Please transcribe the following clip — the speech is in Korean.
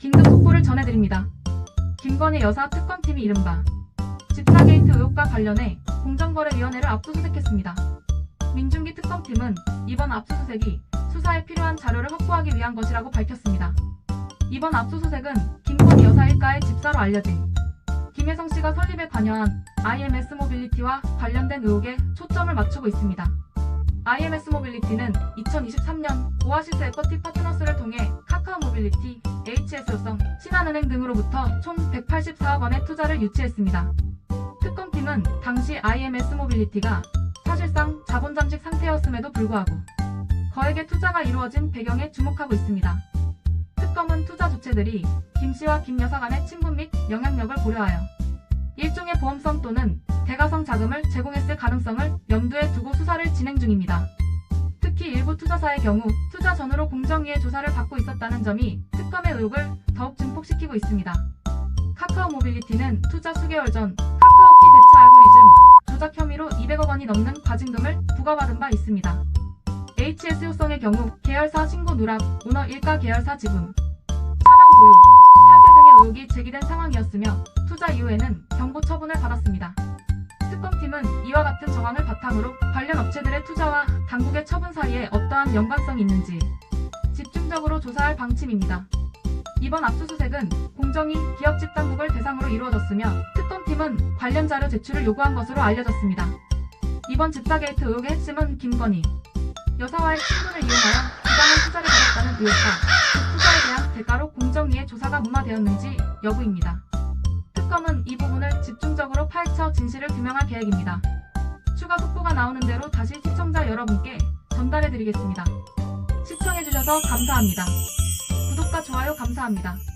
긴급 속보를 전해드립니다. 김건희 여사 특검팀이 이른바 집사게이트 의혹과 관련해 공정거래위원회를 압수수색했습니다. 민중기 특검팀은 이번 압수수색이 수사에 필요한 자료를 확보하기 위한 것이라고 밝혔습니다. 이번 압수수색은 김건희 여사 일가의 집사로 알려진 김혜성 씨가 설립에 관여한 IMS 모빌리티와 관련된 의혹에 초점을 맞추고 있습니다. IMS 모빌리티는 2023년 오아시스 에쿼티 파트너스를 통해 신한은행 등으로부터 총 184억 원의 투자를 유치했습니다. 특검팀은 당시 IMS 모빌리티가 사실상 자본 잠식 상태였음에도 불구하고 거액의 투자가 이루어진 배경에 주목하고 있습니다. 특검은 투자 주체들이 김 씨와 김 여사 간의 친분 및 영향력을 고려하여 일종의 보험성 또는 대가성 자금을 제공했을 가능성을 염두에 두고 수사를 진행 중입니다. 특히 일부 투자사의 경우 투자 전후로 공정위의 조사를 받고 있었다는 점이 특검의 의혹을 더욱 증 폭시키고 있습니다. 카카오 모빌리티는 투자 수개월 전 카카오키 대체 알고리즘 조작 혐의로 200억 원이 넘는 과징금을 부과받은 바 있습니다. HS 효성의 경우 계열사 신고 누락, 오너 일가 계열사 지분, 차명 보유, 탈세 등의 의혹이 제기된 상황이었으며 투자 이후에는 경고 처분을 받았습니다. 특검팀은 이와 같은 정황을 바탕으로 관련 업체들의 투자와 당국의 처분 사이에 어떠한 연관성이 있는지 집중적으로 조사할 방침입니다. 이번 압수수색은 공정위 기업 집 당국을 대상으로 이루어졌으며 특검팀은 관련 자료 제출을 요구한 것으로 알려졌습니다. 이번 집사게이트 의혹의 핵심은 김건희 여사와의 친분을 이용하여 부당한 투자를 받았다는 의혹과 그 투자에 대한 대가로 공정위의 조사가 무마되었는지 여부입니다. 특검은 이 부분을 집중적으로 파헤쳐 진실을 규명할 계획입니다. 추가 속보가 나오는 대로 다시 시청자 여러분께 전달해드리겠습니다. 시청해주셔서 감사합니다. 구독과 좋아요 감사합니다.